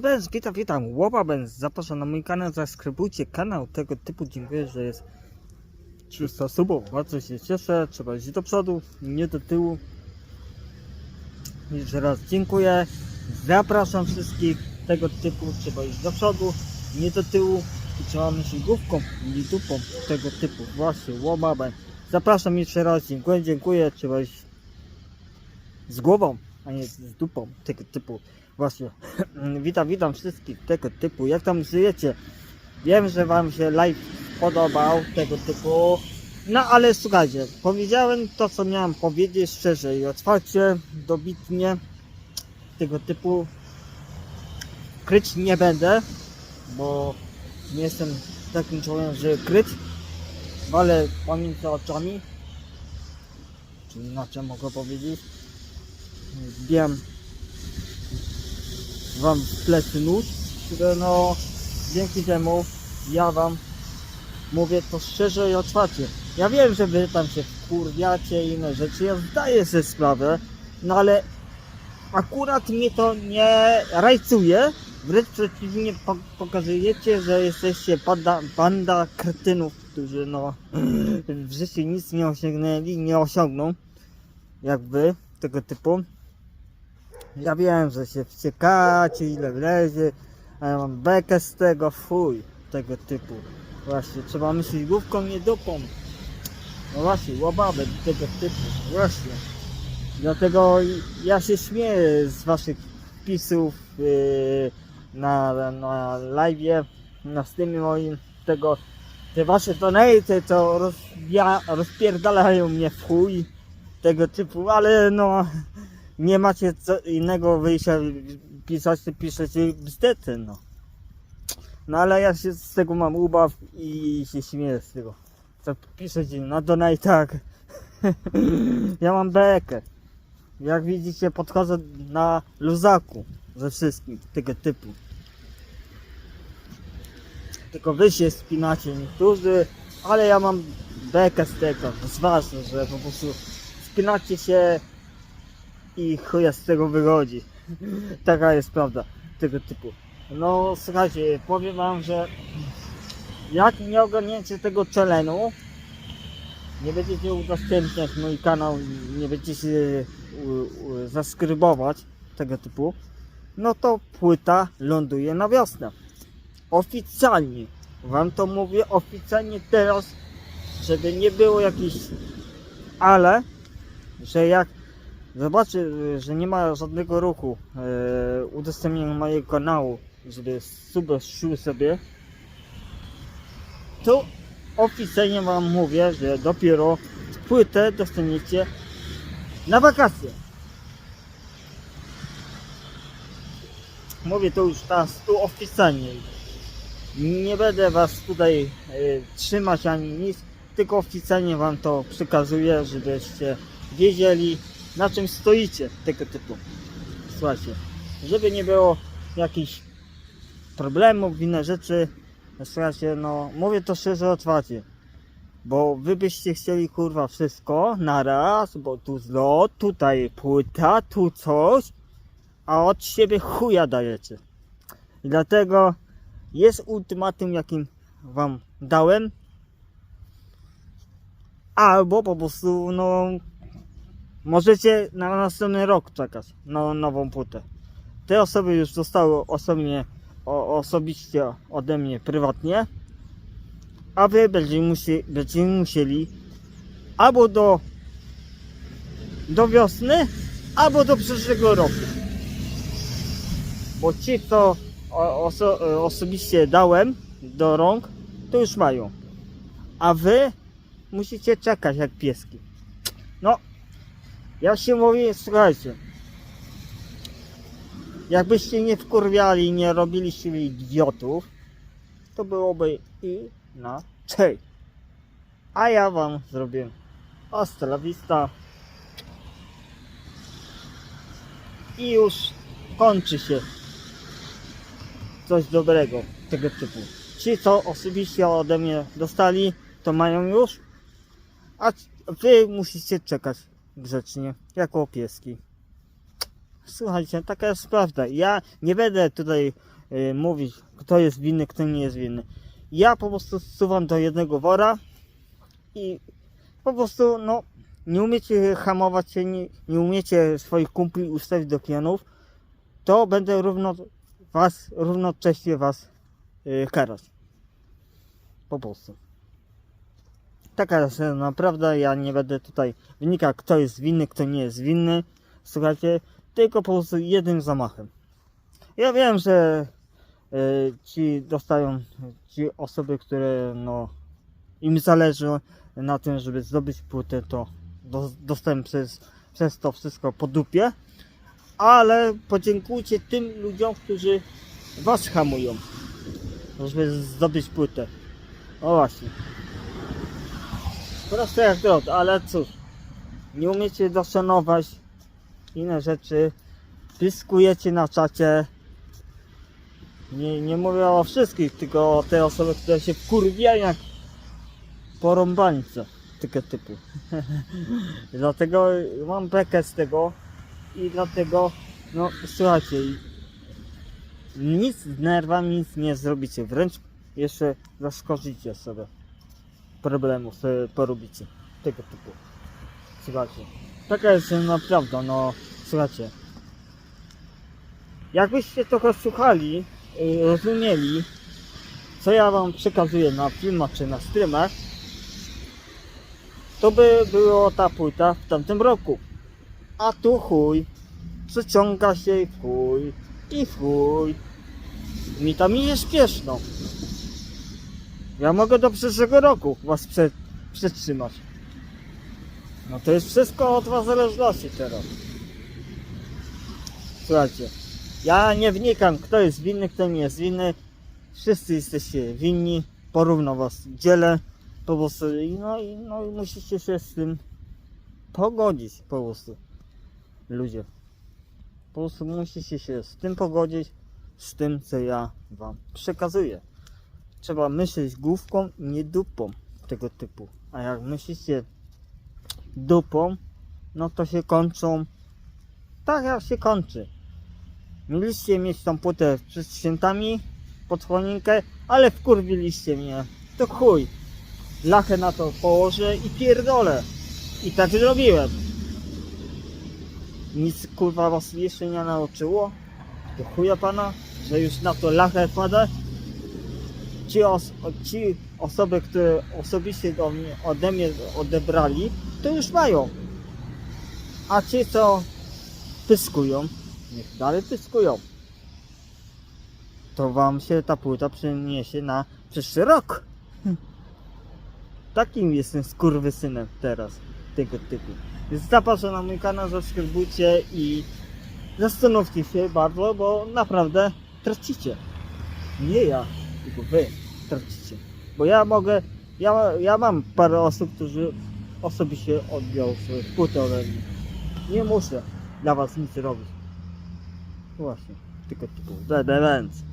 Benz, witam, witam, Łoba Benz, zapraszam na mój kanał, zaskrybujcie kanał tego typu, dziękuję, że jest 300 subów, bardzo się cieszę, trzeba iść do przodu, nie do tyłu. Jeszcze raz dziękuję, zapraszam wszystkich tego typu, trzeba iść do przodu, nie do tyłu. I trzeba myśleć główką, nie dupą tego typu, właśnie, Łoba Benz. Zapraszam jeszcze raz, dziękuję, dziękuję, trzeba iść z głową, a nie z dupą tego typu. Właśnie, witam, witam wszystkich tego typu. Jak tam żyjecie? Wiem, że Wam się live podobał tego typu. No ale słuchajcie, powiedziałem to, co miałem powiedzieć szczerze i otwarcie, dobitnie tego typu. Kryć nie będę, bo nie jestem takim człowiekiem, że kryć, ale pomiędzy oczami, czyli inaczej mogę powiedzieć, wiem wam w plecy nóż, które no dzięki temu ja wam mówię to szczerze i otwarcie. Ja wiem, że wy tam się wkurwiacie i inne rzeczy, ja zdaję sobie sprawę, no ale akurat mnie to nie rajcuje, wręcz przeciwnie po- pokazujecie, że jesteście banda, banda kretynów, którzy no w życiu nic nie osiągnęli, nie osiągną, jak wy, tego typu. Ja wiem, że się wściekacie, ile wlezie, a ja mam bekę z tego, fuj, tego typu. Właśnie, trzeba myśleć główką, nie dupą. No właśnie, łobabę tego typu, właśnie. Dlatego ja się śmieję z waszych wpisów yy, na, na live, na streamie moim, tego, te wasze donaty to rozbia, rozpierdalają mnie w chuj, tego typu, ale no nie macie co innego wyjścia pisać, to piszecie bzdety, no. No ale ja się z tego mam ubaw i się śmieję z tego. Co piszecie na donate tak. ja mam bekę. Jak widzicie podchodzę na luzaku ze wszystkim tego typu. Tylko wy się spinacie niektórzy, ale ja mam bekę z tego. Jest ważne, że po prostu spinacie się i chuja z tego wychodzi. Taka jest prawda tego typu. No słuchajcie, powiem wam, że jak nie ogarniecie tego challenge'u, nie będziecie udostępniać mój kanał, nie będziecie zaskrybować tego typu, no to płyta ląduje na wiosnę. Oficjalnie. Wam to mówię oficjalnie teraz, żeby nie było jakichś ale, że jak zobaczy, że nie ma żadnego ruchu e, udostępnienia mojego kanału, żeby szły sobie, to oficjalnie wam mówię, że dopiero płytę dostaniecie na wakacje. Mówię to już teraz tu oficjalnie. Nie będę was tutaj e, trzymać ani nic, tylko oficjalnie wam to przekazuję, żebyście wiedzieli na czym stoicie tego typu. Słuchajcie, żeby nie było jakichś problemów, inne rzeczy, słuchajcie, no mówię to szczerze, otwarcie. Bo wy byście chcieli kurwa wszystko na raz, bo tu zlot, tutaj płyta, tu coś, a od siebie chuja dajecie. I dlatego jest ultimatum, jakim wam dałem. Albo po prostu, no, możecie na następny rok czekać na nową płytę. Te osoby już zostały osobnie, o, osobiście ode mnie prywatnie, a wy będziecie musieli, będziecie musieli albo do, do wiosny, albo do przyszłego roku. Bo ci, co oso, osobiście dałem do rąk, to już mają. A wy musicie czekać jak pieski. No, ja się mówię, słuchajcie. Jakbyście nie wkurwiali i nie robiliście idiotów, to byłoby i na czej. A ja wam zrobię vista. I już kończy się coś dobrego tego typu. Ci, co osobiście ode mnie dostali, to mają już, a wy musicie czekać grzecznie, jako pieski. słuchajcie, taka jest prawda. Ja nie będę tutaj y, mówić, kto jest winny, kto nie jest winny. Ja po prostu zsuwam do jednego wora i po prostu, no, nie umiecie hamować się, nie, nie umiecie swoich kumpli ustawić do pianów, to będę równo was, równocześnie was y, karać. Po prostu. Taka jest naprawdę, ja nie będę tutaj wynika kto jest winny, kto nie jest winny. Słuchajcie, tylko po prostu jednym zamachem. Ja wiem, że y, ci dostają, ci osoby, które no im zależy na tym, żeby zdobyć płytę, to do, dostają przez, przez to wszystko po dupie. Ale podziękujcie tym ludziom, którzy was hamują, żeby zdobyć płytę. O właśnie. Proste jak drot, ale cóż. Nie umiecie doszanować inne rzeczy. Pyskujecie na czacie. Nie, nie mówię o wszystkich, tylko o te osoby, które się wkurwiają jak porąbańce tego typu. dlatego mam bekę z tego i dlatego, no słuchajcie, nic z nerwami nic nie zrobicie, wręcz jeszcze zaskoczycie sobie problemów sobie porobicie tego typu. Słuchajcie, taka jest naprawdę, no słuchajcie. Jakbyście trochę słuchali, yy, rozumieli, co ja wam przekazuję na filmach czy na streamach, to by było ta płyta w tamtym roku. A tu chuj, przeciąga się i chuj, i chuj. Mi tam nie jest śpieszno. Ja mogę do przyszłego roku was prze, przetrzymać. No to jest wszystko od was zależności teraz. Słuchajcie, ja nie wnikam kto jest winny, kto nie jest winny. Wszyscy jesteście winni, porówno was dzielę. Po prostu, no, i no musicie się z tym pogodzić po prostu. Ludzie. Po prostu musicie się z tym pogodzić, z tym co ja wam przekazuję trzeba myśleć główką, nie dupą tego typu. A jak myślicie dupą, no to się kończą tak jak się kończy. Mieliście mieć tą płytę przed świętami pod choinkę, ale wkurwiliście mnie. To chuj. Lachę na to położę i pierdolę. I tak zrobiłem. Nic kurwa was jeszcze nie nauczyło. Do chuja pana, że już na to lachę wpada ci, os ci osoby, które osobiście do mnie, ode mnie odebrali, to już mają. A ci, co pyskują, niech dalej pyskują. To wam się ta płyta przyniesie na przyszły rok. Takim jestem skurwysynem teraz, tego typu. Więc zapraszam na mój kanał, zasubskrybujcie i zastanówcie się bardzo, bo naprawdę tracicie. Nie ja tylko wy tracicie. Bo ja mogę, ja, ja mam parę osób, którzy osobiście odbiorą sobie płytę ode mnie. Nie muszę dla was nic robić. Właśnie, tylko typu Dedemens. What